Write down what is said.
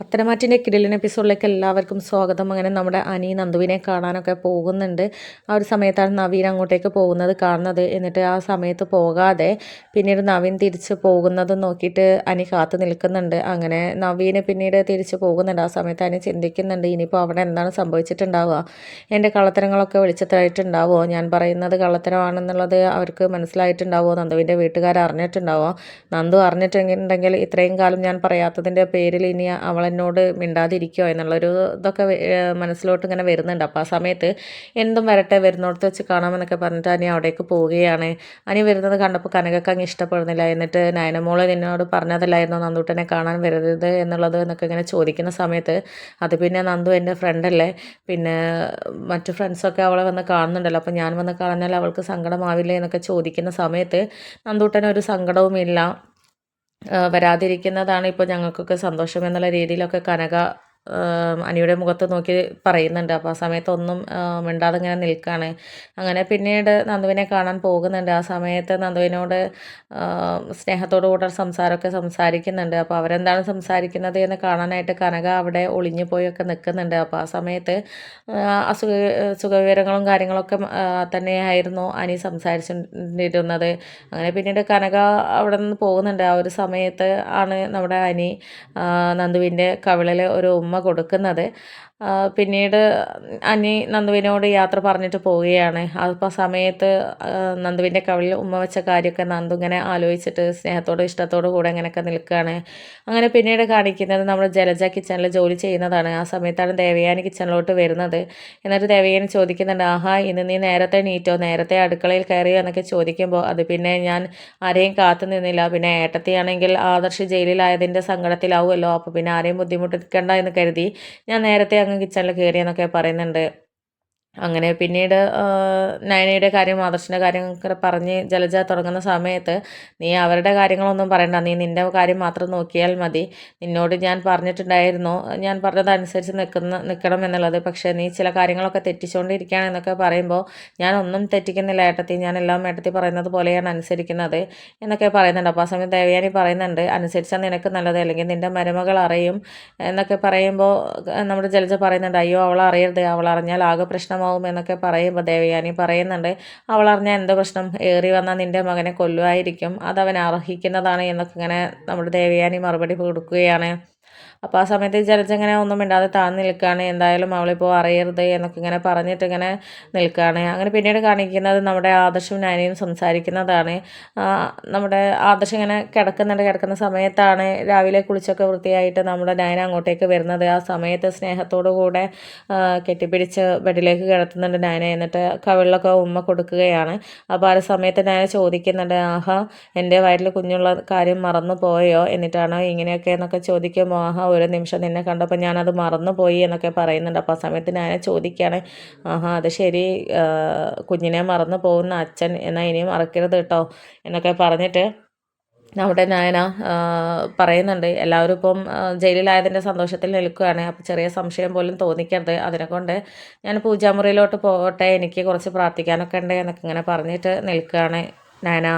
പത്തനമാറ്റിന്റെ കിടിലൻ എപ്പിസോഡിലേക്ക് എല്ലാവർക്കും സ്വാഗതം. അങ്ങനെ നമ്മുടെ അനി നന്ദുവിനെ കാണാനൊക്കെ പോകുന്നുണ്ട്. ആ ഒരു സമയത്താണ് നവീൻ അങ്ങോട്ടേക്ക് പോകുന്നത് കാണുന്നത്. എന്നിട്ട് ആ സമയത്ത് പോകാതെ പിന്നീട് നവീൻ തിരിച്ച് പോകുന്നത് നോക്കിയിട്ട് അനി കാത്തു നിൽക്കുന്നുണ്ട്. അങ്ങനെ നവീന് പിന്നീട് തിരിച്ച് പോകുന്നുണ്ട്. ആ സമയത്ത് അനി ചിന്തിക്കുന്നുണ്ട് ഇനിയിപ്പോൾ അവിടെ എന്താണ് സംഭവിച്ചിട്ടുണ്ടാവുക? എന്റെ കള്ളത്തരങ്ങളൊക്കെ വിളിച്ചതായിട്ടുണ്ടാവുമോ ഞാൻ പറയുന്നത് കള്ളത്തരമാണെന്നുള്ളത് അവർക്ക് മനസ്സിലായിട്ടുണ്ടാവുമോ? നന്ദുവിന്റെ വീട്ടുകാർ അറിഞ്ഞിട്ടുണ്ടാവുമോ? നന്ദു അറിഞ്ഞിട്ടുണ്ടെങ്കിൽ ഇത്രയും കാലം ഞാൻ പറയാത്തതിന്റെ പേരിൽ ഇനി അവളെ എന്നോട് മിണ്ടാതിരിക്കുമോ എന്നുള്ളൊരു ഇതൊക്കെ മനസ്സിലോട്ട് ഇങ്ങനെ വരുന്നുണ്ട്. അപ്പോൾ ആ സമയത്ത് എന്തും വരട്ടെ വരുന്നോടത്ത് വെച്ച് കാണാമെന്നൊക്കെ പറഞ്ഞിട്ട് അനി അവിടേക്ക് പോവുകയാണ്. അനി വരുന്നത് കണ്ടപ്പോൾ കനകക്ക് അങ്ങ് ഇഷ്ടപ്പെടുന്നില്ല. എന്നിട്ട് നയനമോളെ നിന്നോട് പറഞ്ഞതല്ലായിരുന്നു നന്ദൂട്ടനെ കാണാൻ വരരുത് എന്നുള്ളത് എന്നൊക്കെ ഇങ്ങനെ ചോദിക്കുന്ന സമയത്ത് അത് പിന്നെ നന്ദു എന്റെ ഫ്രണ്ടല്ലേ പിന്നെ മറ്റു ഫ്രണ്ട്സൊക്കെ അവളെ വന്ന് കാണുന്നുണ്ടല്ലോ. അപ്പോൾ ഞാൻ വന്ന് കാണാൻ അവൾക്ക് സങ്കടമാവില്ലേ എന്നൊക്കെ ചോദിക്കുന്ന സമയത്ത് നന്ദൂട്ടനൊരു സങ്കടവുമില്ല. വരാതിരിക്കുന്നതാണ് ഇപ്പോൾ ഞങ്ങൾക്കൊക്കെ സന്തോഷം എന്നുള്ള രീതിയിലൊക്കെ കനക അനിയുടെ മുഖത്ത് നോക്കി പറയുന്നുണ്ട്. അപ്പോൾ ആ സമയത്ത് ഒന്നും മിണ്ടാതെ ഇങ്ങനെ നിൽക്കുകയാണ് അങ്ങനെ പിന്നീട് നന്ദുവിനെ കാണാൻ പോകുന്നുണ്ട്. ആ സമയത്ത് നന്ദുവിനോട് സ്നേഹത്തോടു കൂടെ സംസാരമൊക്കെ സംസാരിക്കുന്നുണ്ട്. അപ്പോൾ അവരെന്താണ് സംസാരിക്കുന്നത് എന്ന് കാണാനായിട്ട് കനക അവിടെ ഒളിഞ്ഞു പോയൊക്കെ നിൽക്കുന്നുണ്ട്. അപ്പോൾ ആ സമയത്ത് അസുഖ സുഖവിവരങ്ങളും കാര്യങ്ങളൊക്കെ തന്നെയായിരുന്നു അനി സംസാരിച്ചിരുന്നത് അങ്ങനെ പിന്നീട് കനക അവിടെ നിന്ന് പോകുന്നുണ്ട്. ആ ഒരു സമയത്ത് ആണ് നമ്മുടെ അനി നന്ദുവിന്റെ കവിളിൽ ഒരു ഉമ്മ കൊടുക്കുന്നത്. പിന്നീട് അനി നന്ദുവിനോട് യാത്ര പറഞ്ഞിട്ട് പോവുകയാണ്. അപ്പോൾ സമയത്ത് നന്ദുവിന്റെ കവിളിൽ ഉമ്മ വെച്ച കാര്യമൊക്കെ നന്ദു ഇങ്ങനെ ആലോചിച്ചിട്ട് സ്നേഹത്തോടും ഇഷ്ടത്തോടും കൂടെ അങ്ങനെയൊക്കെ നിൽക്കുകയാണ്. അങ്ങനെ പിന്നീട് കാണിക്കുന്നത് നമ്മൾ ജലജ കിച്ചണിൽ ജോലി ചെയ്യുന്നതാണ്. ആ സമയത്താണ് ദേവയാനി കിച്ചണിലോട്ട് വരുന്നത്. എന്നിട്ട് ദേവയാനി ചോദിക്കുന്നുണ്ട് ആഹാ ഇന്ന് നീ നേരത്തെ നീറ്റോ നേരത്തെ അടുക്കളയിൽ കയറിയോ? എന്നൊക്കെ ചോദിക്കുമ്പോൾ അത് പിന്നെ ഞാൻ ആരെയും കാത്തു നിന്നില്ല. പിന്നെ ഏട്ടത്തിയാണെങ്കിൽ ആദർശ് ജയിലിലായതിന്റെ സങ്കടത്തിലാവുമല്ലോ. അപ്പോൾ പിന്നെ ആരെയും ബുദ്ധിമുട്ടിക്കണ്ട എന്ന് കരുതി ഞാൻ നേരത്തെ അങ്ങ് കിച്ചണിൽ കയറിയെന്നൊക്കെ പറയുന്നുണ്ട്. അങ്ങനെ പിന്നീട് നയനയുടെ കാര്യം ആദർശിന്റെ കാര്യങ്ങളൊക്കെ പറഞ്ഞ് ജലജ തുടങ്ങുന്ന സമയത്ത് നീ അവരുടെ കാര്യങ്ങളൊന്നും പറയണ്ട. നീ നിന്റെ കാര്യം മാത്രം നോക്കിയാൽ മതി. നിന്നോട് ഞാൻ പറഞ്ഞിട്ടുണ്ടായിരുന്നു. ഞാൻ പറഞ്ഞതനുസരിച്ച് നിൽക്കുന്ന നിൽക്കണം എന്നുള്ളത്. പക്ഷേ നീ ചില കാര്യങ്ങളൊക്കെ തെറ്റിച്ചുകൊണ്ടിരിക്കുകയാണ് എന്നൊക്കെ പറയുമ്പോൾ ഞാൻ ഒന്നും തെറ്റിക്കുന്നില്ല ഏട്ടത്തി. ഞാൻ എല്ലാം ഏട്ടത്തി പറയുന്നത് പോലെയാണ് അനുസരിക്കുന്നത് എന്നൊക്കെ പറയുന്നുണ്ട്. അപ്പോൾ ആ സമയത്ത് ദേവയാനി പറയുന്നുണ്ട് അനുസരിച്ചാൽ നിനക്ക് നല്ലത്. അല്ലെങ്കിൽ നിന്റെ മരുമകൾ അറിയും എന്നൊക്കെ പറയുമ്പോൾ നമ്മുടെ ജലജ പറയുന്നുണ്ട് അയ്യോ അവൾ അറിയരുത്. അവൾ അറിഞ്ഞാൽ ആകെ പ്രശ്നം പ്രശ്നമാവും എന്നൊക്കെ പറയുമ്പോൾ ദേവയാനി പറയുന്നുണ്ട്. അവൾ അറിഞ്ഞാൽ എന്ത് പ്രശ്നം? ഏറി വന്നാൽ നിന്റെ മകനെ കൊല്ലുമായിരിക്കും അതവൻ അർഹിക്കുന്നതാണ് എന്നൊക്കെ ഇങ്ങനെ നമ്മുടെ ദേവയാനി മറുപടി കൊടുക്കുകയാണ്. അപ്പോൾ ആ സമയത്ത് ജലജ ഇങ്ങനെ ഒന്നും മിണ്ടാതെ താഴ്ന്നു നിൽക്കുകയാണ് എന്തായാലും അവളിപ്പോൾ അറിയരുത് എന്നൊക്കെ ഇങ്ങനെ പറഞ്ഞിട്ട് ഇങ്ങനെ നിൽക്കുകയാണ് അങ്ങനെ പിന്നീട് കാണിക്കുന്നത് നമ്മുടെ ആദർശവും നാനിയും സംസാരിക്കുന്നതാണ്. നമ്മുടെ ആദർശം ഇങ്ങനെ കിടക്കുന്നുണ്ട്. കിടക്കുന്ന സമയത്താണ് രാവിലെ കുളിച്ചൊക്കെ വൃത്തിയായിട്ട് നമ്മുടെ നയന അങ്ങോട്ടേക്ക് വരുന്നത്. ആ സമയത്ത് സ്നേഹത്തോടു കൂടെ കെട്ടിപ്പിടിച്ച് ബെഡിലേക്ക് കിടത്തുന്നുണ്ട് നയന. എന്നിട്ട് കവിളിലൊക്കെ ഉമ്മ കൊടുക്കുകയാണ്. അപ്പോൾ ആ സമയത്ത് നയന ചോദിക്കുന്നുണ്ട് ആഹാ എന്റെ വയറ്റിൽ കുഞ്ഞുള്ള കാര്യം മറന്നു പോയോ എന്നിട്ടാണോ ഇങ്ങനെയൊക്കെ എന്നൊക്കെ ചോദിക്കുമ്പോൾ ആഹാ ഒരു നിമിഷം നിന്നെ കണ്ടപ്പോൾ ഞാനത് മറന്നുപോയി എന്നൊക്കെ പറയുന്നുണ്ട്. അപ്പോൾ ആ സമയത്ത് ഞാൻ ചോദിക്കുകയാണ് ആഹാ അത് ശരി. കുഞ്ഞിനെ മറന്നു പോകുന്ന അച്ഛൻ എന്നാൽ ഇനിയും മറക്കരുത് കേട്ടോ എന്നൊക്കെ പറഞ്ഞിട്ട് നമ്മുടെ നയന പറയുന്നുണ്ട്. എല്ലാവരും ഇപ്പം ജയിലിലായതിന്റെ സന്തോഷത്തിൽ നിൽക്കുകയാണ്. അപ്പോൾ ചെറിയ സംശയം പോലും തോന്നിക്കരുത്. അതിനെക്കൊണ്ട് ഞാൻ പൂജാമുറിയിലോട്ട് പോകട്ടെ. എനിക്ക് കുറച്ച് പ്രാർത്ഥിക്കാനൊക്കെ ഉണ്ട് എന്നൊക്കെ ഇങ്ങനെ പറഞ്ഞിട്ട് നിൽക്കുകയാണ് നയന.